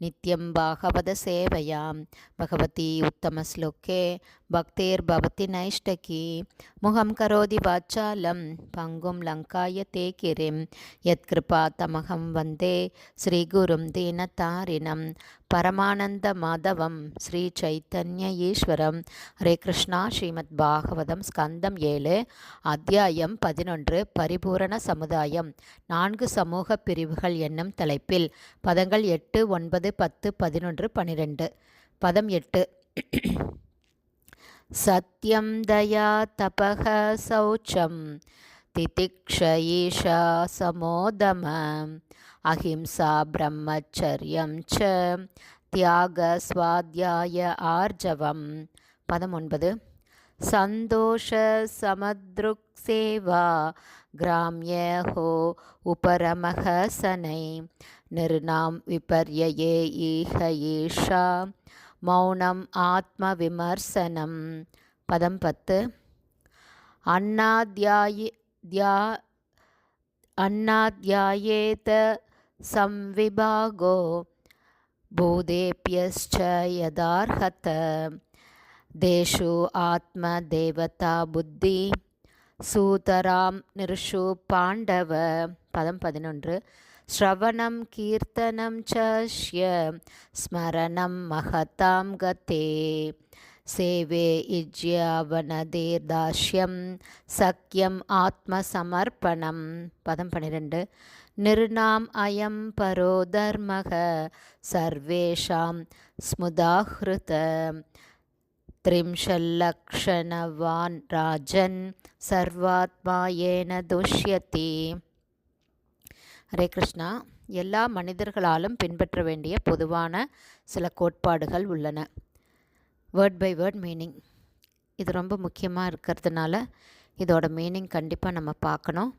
நித்யம் பாகவத சேவையாம். பகவதி உத்தமஸ்லோகே பக்தேர்பவதி நைஷ்டகி. முகம் கரோதி வாச்சாலம். பங்கும் லங்காய தே கிரிம் யத்கிருபா தமகம் வந்தே. ஸ்ரீகுரும் தீனதாரிணம் பரமானந்த மாதவம். ஸ்ரீ சைத்தன்ய ஈஸ்வரம். ஹரே கிருஷ்ணா. ஸ்ரீமத் பாகவதம் ஸ்கந்தம் ஏழு. அத்தியாயம் பதினொன்று. பரிபூரண சமுதாயம். நான்கு சமூக பிரிவுகள் என்னும் தலைப்பில். பதங்கள் எட்டு ஒன்பது பத்து பதினொன்று பனிரெண்டு. பதம் எட்டு. சத்யம் தயா தபக சௌச்சம். திதிக்ஷயீஷா சமோதம. அஹிம்சா பிரம்மச்சரியம் ச. தியாக சுவாத்தியாய ஆர்ஜவம். பதம் ஒன்பது. சந்தோஷ சமத்ருக் சேவா. கிராமிய ஹோ உபரமகசனை நிருணாம் விபர்யே ஈக ஈஷா மௌனம் ஆத்ம விமர்சனம் பதம் பத்து அண்ணாத்யாயி தியா அண்ணாத்யாயேத संविभागो भूतेभ्यश्च यदार्हत देषु आत्मदेवता बुद्धि சூதராம் நிருஷு பாண்டவ பதம் பதினொன்று ஸ்ரவணம் கீர்த்தனம் சஷ்ய ஸ்மரணம் மகதாம் கதே சேவே இஜ்யாவனதேர்தாஷ்யம் சக்கியம் ஆத்மசமர்ப்பணம் பதம் பன்னிரெண்டு நிருணாம் அயம் பரோ தர்மக சர்வேஷாம் ஸ்முதாஹிருத त्रिंशल्लक्षणवान् राजन् சர்வாத்மா ஏன துஷ்யதி ஹரே கிருஷ்ணா. எல்லா மனிதர்களாலும் பின்பற்ற வேண்டிய பொதுவான சில கோட்பாடுகள் உள்ளன. வேர்ட் பை வேர்ட் மீனிங் இது ரொம்ப முக்கியமாக இருக்கிறதுனால இதோட மீனிங் கண்டிப்பாக நம்ம பார்க்கணும்.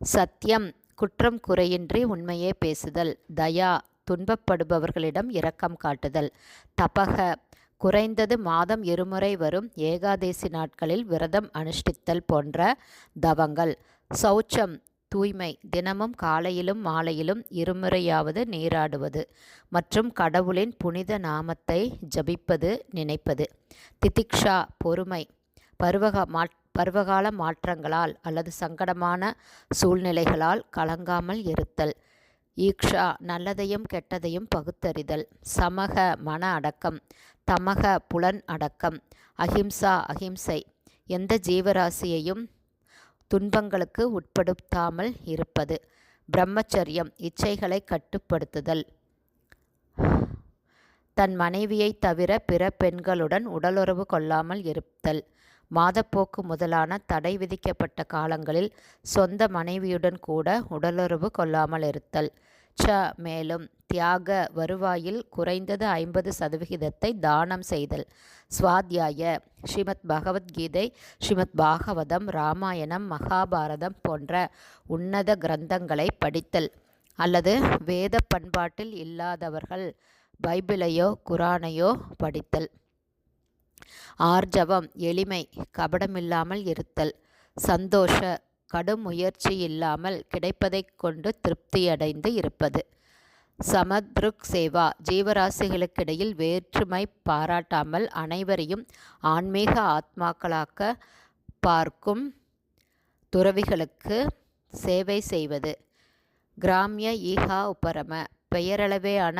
சத்தியம் குற்றம் குறையின்றி உண்மையே பேசுதல் தயா துன்பப்படுபவர்களிடம் இரக்கம் காட்டுதல் தபக குறைந்தது மாதம் இருமுறை வரும் ஏகாதேசி நாட்களில் விரதம் அனுஷ்டித்தல் போன்ற தவங்கள் சௌச்சம் தூய்மை தினமும் காலையிலும் மாலையிலும் இருமுறையாவது நீராடுவது மற்றும் கடவுளின் புனித நாமத்தை ஜபிப்பது நினைப்பது. திதிக்ஷா பொறுமை. பருவக மா பருவகால மாற்றங்களால் அல்லது சங்கடமான சூழ்நிலைகளால் கலங்காமல் இருத்தல். ஈக்ஷா நல்லதையும் கெட்டதையும் பகுத்தறிதல். சமக மன அடக்கம். தமக புலன் அடக்கம். அஹிம்சா அஹிம்சை. எந்த ஜீவராசியையும் துன்பங்களுக்கு உட்படுத்தாமல் இருப்பது. பிரம்மச்சரியம் இச்சைகளை கட்டுப்படுத்துதல். தன் மனைவியை தவிர பிற பெண்களுடன் உடலுறவு கொள்ளாமல் இருத்தல். மாதப்போக்கு முதலான தடை விதிக்கப்பட்ட காலங்களில் சொந்த மனைவியுடன் கூட உடலுறவு கொள்ளாமல் இருத்தல். ச மேலும் தியாக வருவாயில் குறைந்தது ஐம்பது சதவிகிதத்தை தானம் செய்தல். ஸ்வாத்தியாய ஸ்ரீமத் பகவத்கீதை ஸ்ரீமத் பாகவதம் ராமாயணம் மகாபாரதம் போன்ற உன்னத கிரந்தங்களை படித்தல். அல்லது வேத பண்பாட்டில் இல்லாதவர்கள் பைபிளையோ குரானையோ படித்தல். ஆர்ஜவம் எளிமை கபடமில்லாமல் இருத்தல். சந்தோஷ கடும் முயற்சி இல்லாமல் கிடைப்பதைக் கொண்டு திருப்தியடைந்து இருப்பது. சமத்ருக் சேவா ஜீவராசிகளுக்கிடையில் வேற்றுமை பாராட்டாமல் அனைவரையும் ஆன்மீக ஆத்மாக்களாக்க பார்க்கும் துறவிகளுக்கு சேவை செய்வது. கிராமிய ஈகா உபரம பெயரளவேயான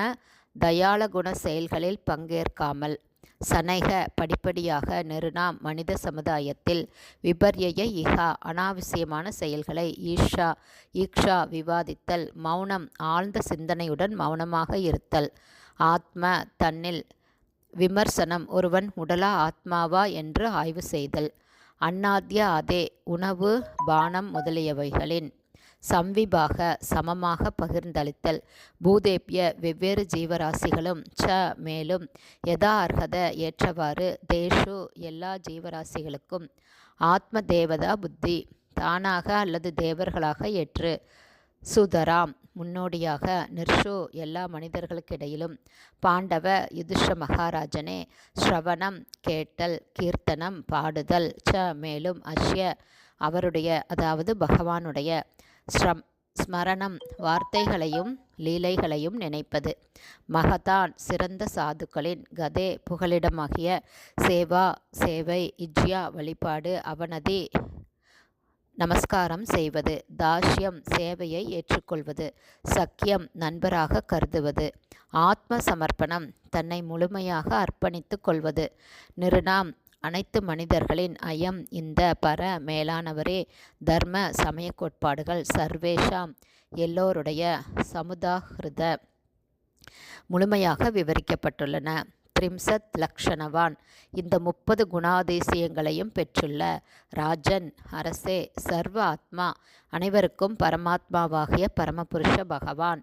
தயாள குண செயல்களில் பங்கேற்காமல் சனைக படிப்படியாக நெருணாம் மனித சமுதாயத்தில் விபர்யய இகா அனாவசியமான செயல்களை ஈஷா ஈக்ஷா விவாதித்தல் மௌனம் ஆழ்ந்த சிந்தனையுடன் மௌனமாக இருத்தல். ஆத்ம தன்னில் விமர்சனம் ஒருவன் உடலா ஆத்மாவா என்று ஆய்வு செய்தல். அன்னாத்திய அதே உணவு பானம் முதலியவைகளின் சம்விபாக சமமாக பகிர்ந்தளித்தல். பூதேபிய வெவ்வேறு ஜீவராசிகளும் ச மேலும் யதா அர்ஹத ஏற்றவாறு தேஷு எல்லா ஜீவராசிகளுக்கும். ஆத்ம தேவதா புத்தி தானாக அல்லது தேவர்களாக ஏற்று. சுதராம் முன்னோடியாக நிர்ஷு எல்லா மனிதர்களுக்கிடையிலும். பாண்டவ யுதிஷ மகாராஜனே ஸ்ரவணம் கேட்டல் கீர்த்தனம் பாடுதல் ச மேலும் அஷ்ய அவருடைய அதாவது பகவானுடைய ஸ்ரம் ஸ்மரணம் வார்த்தைகளையும் லீலைகளையும் நினைப்பது. மகதான் சிறந்த சாதுக்களின் கதே புகலிடமாகிய சேவா சேவை இஜ்யா வழிபாடு அவனதி நமஸ்காரம் செய்வது. தாஷ்யம் சேவையை ஏற்றுக்கொள்வது. சக்கியம் நண்பராக கருதுவது. ஆத்ம சமர்ப்பணம் தன்னை முழுமையாக அர்ப்பணித்து கொள்வது. நிருணாம் அனைத்து மனிதர்களின் அயம் இந்த பர மேலானவரே. தர்ம சமய கோட்பாடுகள் சர்வேஷாம் எல்லோருடைய சமுதாகிருத முழுமையாக விவரிக்கப்பட்டுள்ளன. த்ரிம்சத் லக்ஷணவான் இந்த முப்பது குணாதிசயங்களையும் பெற்றுள்ள ராஜன் அரசே சர்வ ஆத்மா அனைவருக்கும் பரமாத்மாவாகிய பரமபுருஷ பகவான்.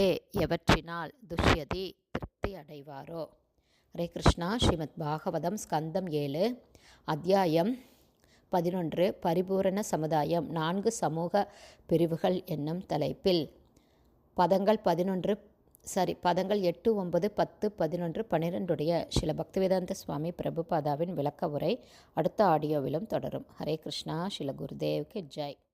ஏ எவற்றினால் துஷ்யதி திருப்தி அடைவாரோ? ஹரே கிருஷ்ணா ஸ்ரீமத் பாகவதம் ஸ்கந்தம் ஏழு அத்தியாயம் பதினொன்று பரிபூரண சமுதாயம் நான்கு சமூக பிரிவுகள் என்னும் தலைப்பில். பதங்கள் பதினொன்று சாரி பதங்கள் எட்டு ஒன்பது பத்து பதினொன்று பன்னிரெண்டுடைய சில பக்திவேதாந்த சுவாமி பிரபுபாதாவின் விளக்க உரை அடுத்த ஆடியோவிலும் தொடரும். ஹரே கிருஷ்ணா ஸ்ரீல குருதேவ்க்கு ஜெய்.